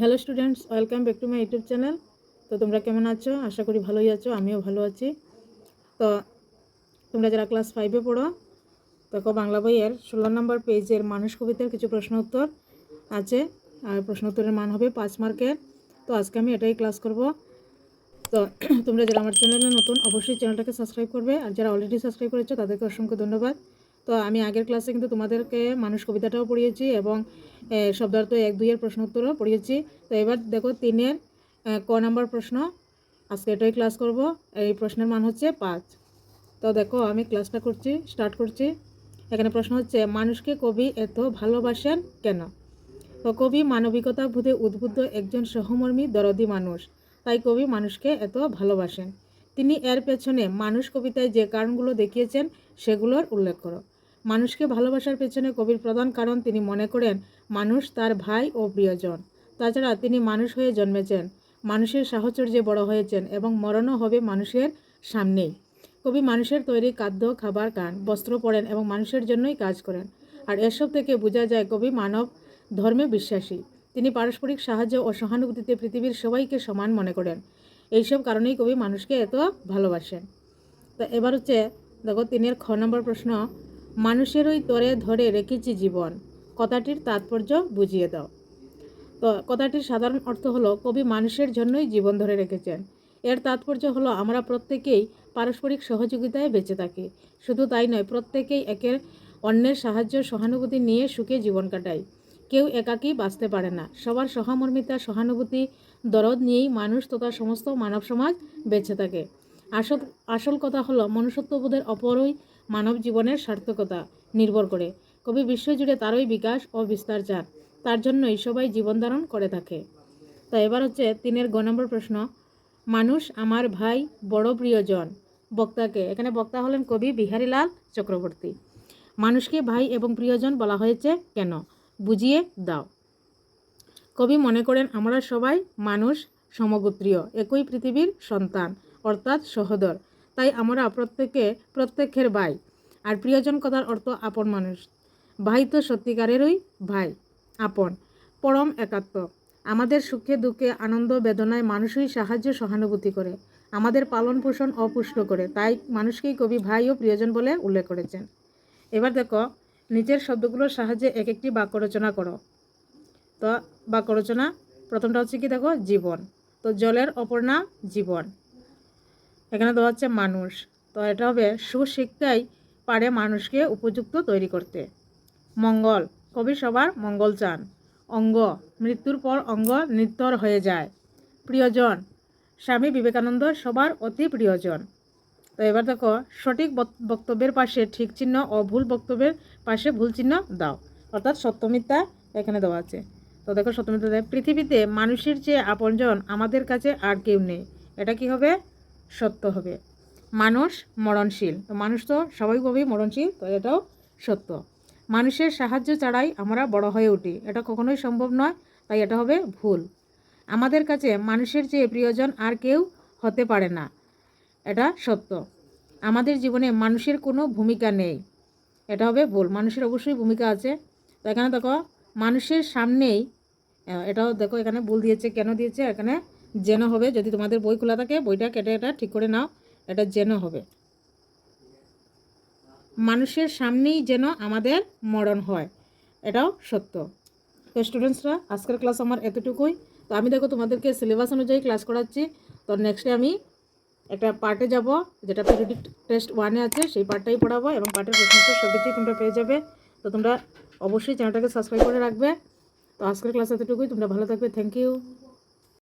Hello students, welcome back to my YouTube channel. তো তোমরা কেমন আছো? আশা করি ভালোই আছো, আমিও ভালো আছি। তো তোমরা যারা ক্লাস ফাইভে পড়ো, দেখো বাংলা বইয়ের ষোলো নম্বর পেজের মানুষ কবিতার কিছু প্রশ্ন উত্তর আছে। আর প্রশ্ন উত্তরের মান হবে পাঁচ মার্কের। তো আজকে আমি এটাই ক্লাস করব। তো তোমরা যারা আমার চ্যানেলে নতুন, অবশ্যই চ্যানেলটাকে সাবস্ক্রাইব করবে। আর যারা অলরেডি সাবস্ক্রাইব করেছ, তাদেরকে অসংখ্য ধন্যবাদ। তো আমি আগের ক্লাসে কিন্তু তোমাদেরকে মানুষ কবিতাটাও পড়িয়েছি এবং শব্দার্থ এক, দুইয়ের প্রশ্ন উত্তরও পড়িয়েছি। তো এবার দেখো তিনের ক নাম্বার প্রশ্ন। আজকে এটাই ক্লাস করব। এই প্রশ্নের মান হচ্ছে পাঁচ। তো দেখো আমি ক্লাসটা করছি স্টার্ট করছি। এখানে প্রশ্ন হচ্ছে, মানুষকে কবি এত ভালোবাসেন কেন? তো কবি মানবিকতা বোধে উদ্বুদ্ধ একজন সহমর্মী, দরদি মানুষ। তাই কবি মানুষকে এত ভালোবাসেন। তিনি এর পেছনে মানুষ কবিতায় যে কারণগুলো দেখিয়েছেন, সেগুলোর উল্লেখ করো। মানুষকে ভালোবাসার পেছনে কবির প্রধান কারণ তিনি মনে করেন, মানুষ তার ভাই ও প্রিয়জন। তাছাড়া তিনি মানুষ হয়ে জন্মেছেন, মানুষের সাহচর্যে বড় হয়েছেন এবং মরণও হবে মানুষের সামনেই। কবি মানুষের তৈরি খাদ্য, খাবার গান বস্ত্র পরেন এবং মানুষের জন্যই কাজ করেন। আর এসব থেকে বোঝা যায় কবি মানব ধর্মে বিশ্বাসী। তিনি পারস্পরিক সাহায্য ও সহানুভূতিতে পৃথিবীর সবাইকে সমান মনে করেন। এইসব কারণেই কবি মানুষকে এত ভালোবাসেন। তো এবার হচ্ছে, দেখো, তিনের খ নম্বর প্রশ্ন। মানুষেরই তরে ধরে রেখেছি জীবন। কথাটির তাৎপর্য বুঝিয়ে দাও। তো কথাটির সাধারণ অর্থ হলো, কবি মানুষের জন্যই জীবন ধরে রেখেছেন। এর তাৎপর্য হলো, আমরা প্রত্যেকেই পারস্পরিক সহযোগিতায় বেঁচে থাকি। শুধু তাই নয়, প্রত্যেকেই একের অন্যের সাহায্য, সহানুভূতি নিয়ে সুখে জীবন কাটাই। কেউ একাকী বাঁচতে পারে না। সবার সহমর্মিতা, সহানুভূতি, দরদ নিয়েই মানুষ তথা সমস্ত মানব সমাজ বেঁচে থাকে। আসল আসল কথা হলো মনুষ্যত্ববোধের অপরই মানব জীবনের সার্থকতা নির্ভর করে। কবি বিশ্বজুড়ে তারই বিকাশ ও বিস্তার চান। তার জন্যই সবাই জীবন ধারণ করে থাকে। তো এবার হচ্ছে তিনের গ নম্বর প্রশ্ন, মানুষ আমার ভাই বড় প্রিয়জন। বক্তাকে, এখানে বক্তা হলেন কবি বিহারীলাল চক্রবর্তী। মানুষকে ভাই এবং প্রিয়জন বলা হয়েছে কেন? বুঝিয়ে দাও। কবি মনে করেন, আমরা সবাই মানুষ সমগোত্রীয়, একই পৃথিবীর সন্তান। অর্থাৎ সহোদর। তাই আমরা প্রত্যেকে, প্রত্যেকের ভাই। আর প্রিয়জন কথার অর্থ আপন মানুষ। ভাই তো সত্যিকারেরই ভাই, আপন, পরম একাত্ম। আমাদের সুখে, দুঃখে, আনন্দ, বেদনায় মানুষই সাহায্য, সহানুভূতি করে। আমাদের পালন পোষণ অপুষ্ট করে। তাই মানুষকেই কবি ভাই ও প্রিয়জন বলে উল্লেখ করেছেন। এবার দেখো, নিচের শব্দগুলোর সাহায্যে এক একটি বাক্য রচনা করো। তো বাক্য রচনা, প্রথমটা হচ্ছে কি দেখো? জীবন। তো জলের অপর নাম জীবন। এখানে দেওয়া হচ্ছে মানুষ। তো এটা হবে সুশিক্ষাই পারে মানুষকে উপযুক্ত তৈরি করতে। মঙ্গল, কবি সবার মঙ্গল চান। অঙ্গ, মৃত্যুর পর অঙ্গ নিত্যর হয়ে যায়। প্রিয়জন, স্বামী বিবেকানন্দ সবার অতি প্রিয়জন। তো এবার দেখো, সঠিক বক- বক্তব্যের পাশে ঠিক চিহ্ন ও ভুল বক্তব্যের পাশে ভুল চিহ্ন দাও। অর্থাৎ সত্যমিথ্যা এখানে দেওয়া আছে। তো দেখো সত্যমিথ্যা পৃথিবীতে মানুষের চেয়ে আপনজন আমাদের কাছে আর কেউ নেই। এটা কি হবে? সত্য হবে। মানুষ মরণশীল। তো মানুষ তো স্বাভাবিকভাবেই মরণশীল? তো এটাও সত্য। মানুষের সাহায্য ছাড়াই আমরা বড় হয়ে উঠি। এটা কখনোই সম্ভব নয়, তাই এটা হবে ভুল। আমাদের কাছে মানুষের চেয়ে প্রিয়জন আর কেউ হতে পারে না। এটা সত্য। আমাদের জীবনে মানুষের কোনো ভূমিকা নেই। এটা হবে ভুল। মানুষের অবশ্যই ভূমিকা আছে। তো এখানে দেখো, মানুষের সামনেই এটাও দেখো, এখানে ভুল দিয়েছে, কেন দিয়েছে? এখানে যেন হবে, যদি তোমাদের বই খোলা থাকে, বইটা কেটে এটা ঠিক করে নাও, এটা যেন হবে। মানুষের সামনেই যেন আমাদের মরণ হয়, এটাও সত্য। তো স্টুডেন্টসরা আজকের ক্লাস আমার এতটুকুই। তো আমি দেখো তোমাদেরকে সিলেবাস অনুযায়ী ক্লাস করাচ্ছি। তো নেক্সটে আমি একটা পার্টে যাব যেটা পিরিয়ডিক টেস্ট ওয়ানে আছে, সেই পার্টটাই পড়াবো এবং পার্টের প্রশ্ন সব কিছুই তোমরা পেয়ে যাবে। তো তোমরা অবশ্যই চ্যানেলটাকে সাবস্ক্রাইব করে রাখবে। তো আজকের ক্লাস এতটুকুই, তোমরা ভালো থাকবে থ্যাংক ইউ